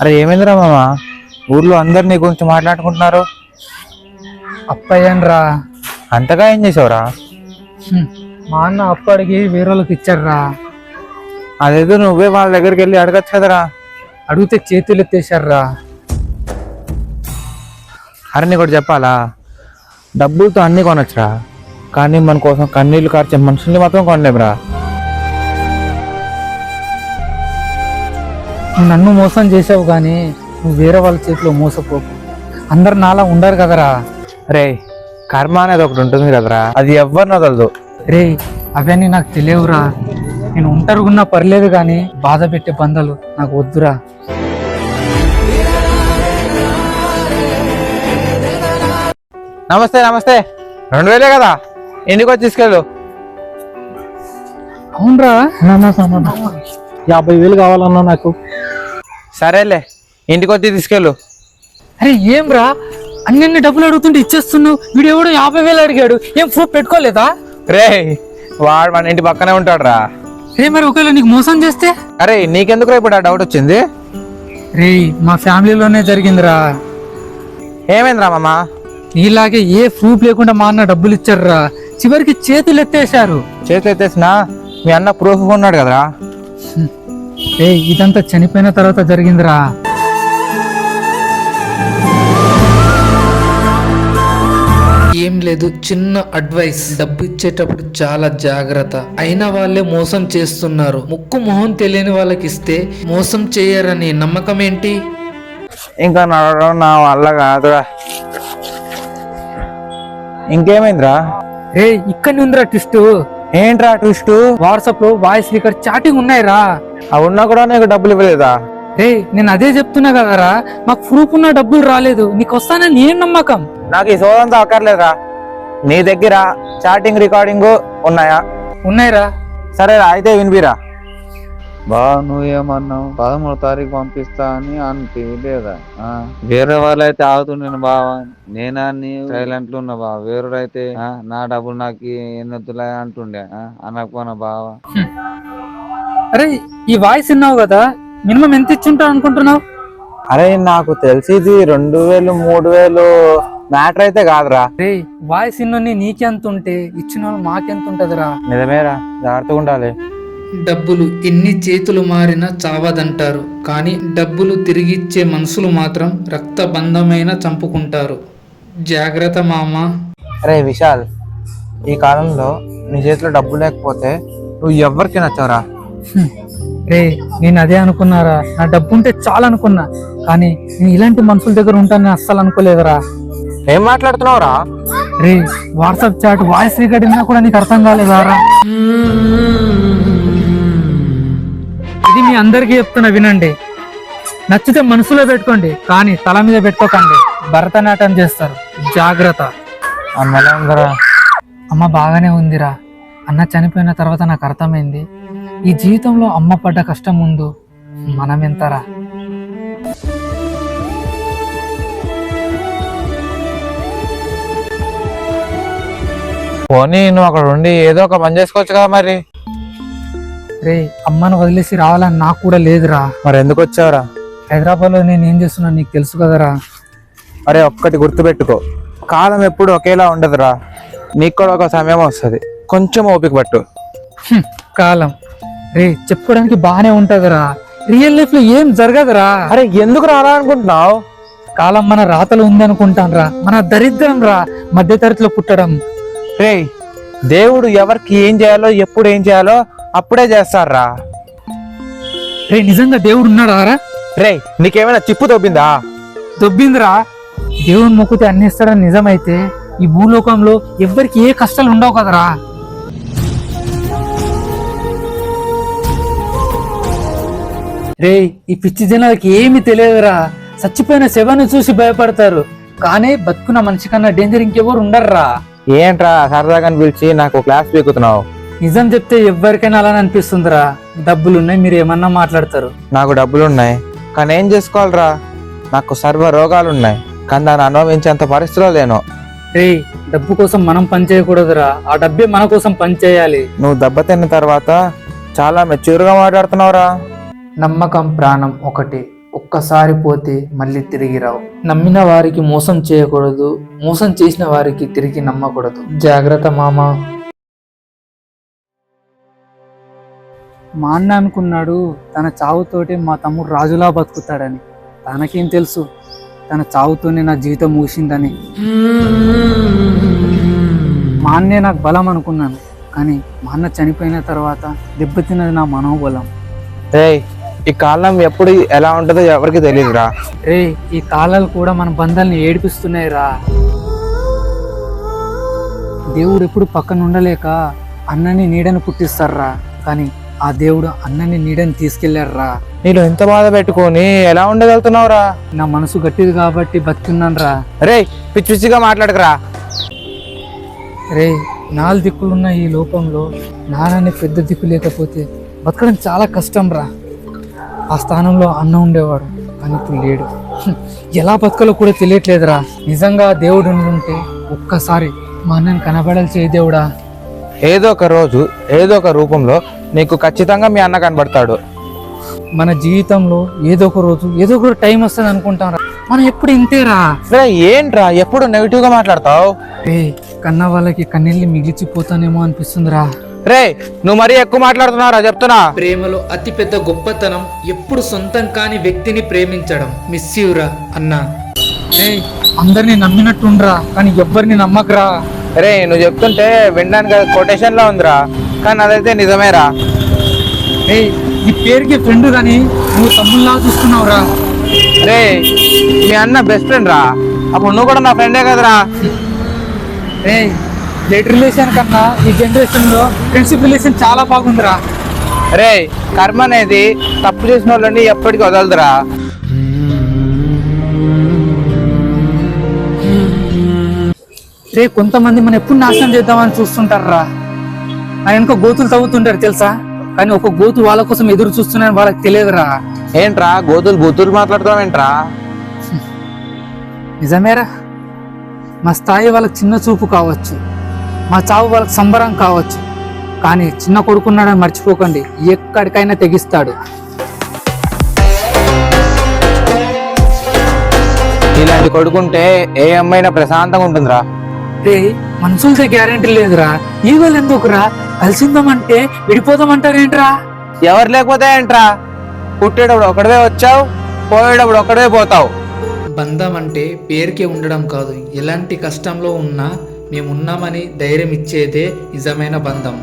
అరే ఏమైందిరా మామ? ఊర్లో అందరు నీ గురించి మాట్లాడుకుంటున్నారు. అప్పయ్యన్ రా అంతగా ఏం చేసావురా. మా అన్న అప్పు అడిగి వేరే వాళ్ళకి ఇచ్చారా అదేదో నువ్వే వాళ్ళ దగ్గరికి వెళ్ళి అడగచ్చు కదరా. అడిగితే చేతులు ఎత్తేసారా అరే నీకు ఒకటి చెప్పాలా? డబ్బులతో అన్ని కొనొచ్చురా. కానీ మన కోసం కన్నీళ్ళు కార్చే మనుషుల్ని మాత్రం కొనలేమురా. నన్ను మోసం చేసావు కానీ నువ్వు వేరే వాళ్ళ చేతిలో మోసపోకు. అందరు నాలా ఉండరు కదరా. రే కర్మ అనేది ఒకటి ఉంటుంది కదరా. అది ఎవరిని వదలదు. రే అవన్నీ నాకు తెలియవురా. నేను ఒంటరిగున్నా పర్లేదు కానీ బాధ పెట్టే బంధాలు నాకు వద్దురా. నమస్తే నమస్తే. రెండు వేలే కదా? ఇంటికి వచ్చి తీసుకెళ్ళు? అవునరా. యాభై వేలు కావాలన్నా నాకు. సరేలే ఇంటికి వచ్చి తీసుకెళ్ళు. అరే ఏం రా? అన్ని డబ్బులు అడుగుతుంటే ఇచ్చేస్తున్నావు. వీడు ఎవడో యాభై వేలు అడిగాడు. ఏం ప్రూఫ్ పెట్టుకోలేదా? రే వాడు మన ఇంటి పక్కనే ఉంటాడు రా రే మరి ఒకవేళ నీకు మోసం చేస్తే? అరే నీకెందుకు ఇప్పుడు ఆ డౌట్ వచ్చింది? రే మా ఫ్యామిలీలోనే జరిగిందిరా. ఏమైందిరా మామ? నీలాగే ఏ ప్రూఫ్ లేకుండా మా అన్న డబ్బులు ఇచ్చారురా చివరికి చేతులు ఎత్తేశారు చేతులు ఎత్తేసినా మీ అన్న ప్రూఫ్ ఉన్నాడు కదరా? రే ఇదంతా చనిపోయిన తర్వాత జరిగిందిరా. ఏం లేదు చిన్న అడ్వైస్. డబ్బు ఇచ్చేటప్పుడు చాలా జాగ్రత్త. అయిన వాళ్ళే మోసం చేస్తున్నారు. ముక్కు మొహం తెలియని వాళ్ళకి ఇస్తే మోసం చేయరని నమ్మకం ఏంటి? ఇంకా నడవడం నా వల్ల కాదురా. ఇంకేమైందిరా? రే ఇక్కడ ఉందిరా ట్విస్ట్. ఏంట్రా ట్విస్ట్? వాట్సాప్లో వాయిస్ రికార్డ్ చాటింగ్ ఉన్నాయిరా. అవి ఉన్నా కూడా నీకు డబ్బులు ఇవ్వలేదా? రే నేను అదే చెప్తున్నా కదరా. మాకు ప్రూఫ్ ఉన్న డబ్బులు రాలేదు. నీకు వస్తానని ఏం నమ్మకం? నాకు ఈ సోదంతా అక్కర్లేదురా. నీ దగ్గర చాటింగ్ రికార్డింగ్ ఉన్నాయా? ఉన్నాయిరా. సరేరా అయితే వినిపిరా. బా నువ్వు ఏమన్నావు? పదమూడు తారీఖు పంపిస్తా అని అంటే లేదా ఆ, వేరే వాళ్ళైతే ఆగుతుండే బావా? నేనా నీ సైలెంట్ ఉన్నా బా వేరుడైతే ఆ, నా డబ్బులు నాకు ఎన్నొద్దులే అంటుండే ఆ, అనకపోనా బావా? అరే ఈ వాయిస్ విన్నావు కదా మినిమం ఎంత ఇచ్చుంటావు అనుకుంటున్నావు? అరే నాకు తెలిసి ఇది రెండు వేలు మూడు వేలు మ్యాటర్ అయితే కాదురా. రే వాయిస్ ఇన్నోని నీకెంత ఉంటే ఇచ్చిన వాళ్ళు మాకెంత ఉంటదిరా నిజమేరా జాగ్రత్తగా ఉండాలి. డబ్బులు ఎన్ని చేతులు మారినా చావదంటారు కానీ డబ్బులు తిరిగిచ్చే మనుషులు మాత్రం రక్త బంధమైన చంపుకుంటారు. జాగ్రత్త మామ. అరే విశాల్ ఈ కాలంలో నీ చేతిలో డబ్బు లేకపోతే నువ్వు ఎవరికి నచ్చవరా. రే నేను అదే అనుకున్నారా? నా డబ్బు ఉంటే చాలా అనుకున్నా. కానీ నేను ఇలాంటి మనుషుల దగ్గర ఉంటానని అస్సలు అనుకోలేదురా. ఏం మాట్లాడుతున్నావురా? రే వాట్సాప్ చాట్ వాయిస్ రికార్డ్ విన్నా కూడా నీకు అర్థం కాలేదారా? ఇది మీ అందరికీ చెప్తున్నా వినండి. నచ్చితే మనసులో పెట్టుకోండి కానీ తల మీద పెట్టుకోకండి. భరతనాట్యం చేస్తారు. జాగ్రత్త. అమ్మలా ఉందరా అమ్మ బాగానే ఉందిరా. అన్న చనిపోయిన తర్వాత నాకు అర్థమైంది. ఈ జీవితంలో అమ్మ పడ్డ కష్టం ముందు మనం ఎంతరా పోనీ నువ్వు అక్కడ ఉండి ఏదో ఒక పని చేసుకోవచ్చు కదా మరి. రే అమ్మను వదిలేసి రావాలని నాకు కూడా లేదురా. మరి ఎందుకు వచ్చావురా? హైదరాబాద్లో నేను ఏం చేస్తున్నా నీకు తెలుసు కదరా. అరే ఒక్కటి గుర్తుపెట్టుకో. కాలం ఎప్పుడు ఒకేలా ఉండదురా. నీకు కూడా ఒక సమయం వస్తుంది. కొంచెం ఓపిక పట్టు. కాలం. రే చెప్పుకోవడానికి బాగానే ఉంటదిరా. రియల్ లైఫ్లో ఏం జరగదురా. అరే ఎందుకు రాలా అనుకుంటున్నావు? కాలం మన రాతలు ఉందనుకుంటాన్రా మన దరిద్రం రా మధ్య తరగతిలో పుట్టడం. రే దేవుడు ఎవరికి ఏం చేయాలో ఎప్పుడు ఏం చేయాలో అప్పుడే చేస్తారా రే నిజంగా దేవుడు ఉన్నాడా రా? రే నీకేమైనా చిప్పు దొబ్బిందా? దొబ్బిందిరా. దేవుని మొక్కితే అన్ని ఇస్తాడని నిజమైతే ఈ భూలోకంలో ఎవ్వరికి ఏ కష్టాలు ఉండవు కదరా. రే ఈ పిచ్చి జనాలకి ఏమి తెలియదురా. చచ్చిపోయిన శవాన్ని చూసి భయపడతారు. కానీ బతుకున్న మనిషి కన్నా డేంజర్ ఇంకెవరు ఉండర్రా. ఏంట్రా సరదాగా పిలిచి నాకు క్లాస్ పీకుతున్నావు? నిజం చెప్తే ఎవరికైనా అలానే అనిపిస్తుందిరా. డబ్బులున్నాయి మీరు ఏమన్నా మాట్లాడతారు. నాకు డబ్బులు ఉన్నాయి కానీ ఏం చేసుకోవాలిరా? నాకు సర్వ రోగాలు ఉన్నాయి కానీ దాన్ని అనుభవించేంత పరిస్థితిలో లేను. రే డబ్బు కోసం మనం పని చేయకూడదురా. ఆ డబ్బే మన కోసం పని చేయాలి. నువ్వు దెబ్బతిన్న తర్వాత చాలా మెచ్యూర్గా మాట్లాడుతున్నావురా. నమ్మకం ప్రాణం ఒకటి. ఒక్కసారి పోతే మళ్ళీ తిరిగి రావు. నమ్మిన వారికి మోసం చేయకూడదు. మోసం చేసిన వారికి తిరిగి నమ్మకూడదు. జాగ్రత్త మామ. మా అన్న అనుకున్నాడు తన చావుతోటి మా తమ్ముడు రాజులా బతుకుతాడని. తనకేం తెలుసు? తన చావుతోనే నా జీవితం ముగిసిందని. మా అన్నే నాకు బలం అనుకున్నాను. కానీ మా అన్న చనిపోయిన తర్వాత దెబ్బతిన్నది నా మనోబలం. రేయ్ ఈ కాలం ఎప్పుడు ఎలా ఉంటుందో ఎవరికి తెలియదురా. రే ఈ కాలాలు కూడా మన బంధాలను ఏడిపిస్తున్నాయి రా దేవుడు ఎప్పుడు పక్కన ఉండలేక అన్నని నీడని పుట్టిస్తారా? కానీ ఆ దేవుడు అన్నని నీడని తీసుకెళ్ళారా? నేను ఎంత బాధ పెట్టుకొని ఎలా ఉండగలుగుతున్నావురా? నా మనసు గట్టిది కాబట్టి బతుకున్నాను రా రేయ్ పిచ్చి పిచ్చిగా మాట్లాడకరా. రే నాలుగు దిక్కులున్న ఈ లోకంలో నాన్నని పెద్ద దిక్కు లేకపోతే బతకడం చాలా కష్టం రా ఆ స్థానంలో అన్న ఉండేవాడు కానీ ఇప్పుడు లేడు. ఎలా బతకాలో కూడా తెలియట్లేదురా. నిజంగా దేవుడు ఉంటే ఒక్కసారి మా అన్నని కనబడాలి చేయి దేవుడా? ఏదో ఒక రోజు ఏదో ఒక రూపంలో నీకు ఖచ్చితంగా మీ అన్న కనబడతాడు. మన జీవితంలో ఏదో ఒక రోజు ఏదో ఒక టైం వస్తుంది అనుకుంటాం రా మనం ఎప్పుడు ఇంతేరా? రే ఏంట్రా? ఎప్పుడు నెగిటివ్గా మాట్లాడతావు కన్న వాళ్ళకి కన్నీళ్ళు మిగిలిచిపోతానేమో అనిపిస్తుందిరా. రే నువ్వు మరీ ఎక్కువ మాట్లాడుతున్నావురా చెప్తున్నా. ప్రేమలో అతిపెద్ద గొప్పతనం ఎప్పుడు సొంతం కాని వ్యక్తిని ప్రేమించడం. మిస్ యూరా అన్నా. రే అందరినీ నమ్మినట్టుండ్రా కానీ ఎవ్వరిని నమ్మకరా. రే నువ్వు చెప్తుంటే వినడానికి కొటేషన్ లా ఉందిరా కానీ అదైతే నిజమేరా. రే నీ పేరుకి ఫ్రెండ్ కానీ నువ్వు తమ్ముళ్ళలా చూస్తున్నావురా. రే మీ అన్న బెస్ట్ ఫ్రెండ్ రా. అప్పుడు నువ్వు కూడా నా ఫ్రెండే కదరా. రే బ్లడ్ రిలేషన్ కన్నా ఈ జనరేషన్లో ఫ్రెండ్షిప్ రిలేషన్ చాలా బాగుందిరా. రే కర్మ అనేది తప్పు చేసిన వాళ్ళని ఎప్పటికీ వదలదురా. రే కొంతమంది మనం ఎప్పుడు నాశనం చేద్దామని చూస్తుంటారా ఆ వెనుక గోతులు తవ్వుతుంటారు తెలుసా? కానీ ఒక గోతు వాళ్ళ కోసం ఎదురు చూస్తున్నారని వాళ్ళకి తెలియదురా. ఏంట్రా గోతులు బూతులు మాట్లాడుతావు ఏంట్రా? నిజమేరా. మా స్థాయి వాళ్ళకి చిన్న చూపు కావచ్చు. మా చావు వాళ్ళకి సంబరం కావచ్చు. కానీ చిన్న కొడుకున్నాడని మర్చిపోకండి. ఎక్కడికైనా తెగిస్తాడు. ఇలాంటి కొడుకుంటే ఏ అమ్మాయినా ప్రశాంతంగా ఉంటుందిరా. రే మనుషులతో గ్యారెంటీ లేదురా. ఈగలు ఎందుకురా? కలిసిందామంటే విడిపోదామంటారేంట్రా? ఎవరు లేకపోతే ఏంట్రా? పుట్టేటప్పుడు ఒకడవే వచ్చావు పోయేటప్పుడు ఒకడే పోతావు. బంధం అంటే పేరుకే ఉండడం కాదు. ఎలాంటి కష్టంలో ఉన్నా మేమున్నామని ధైర్యం ఇచ్చేదే నిజమైన బంధం.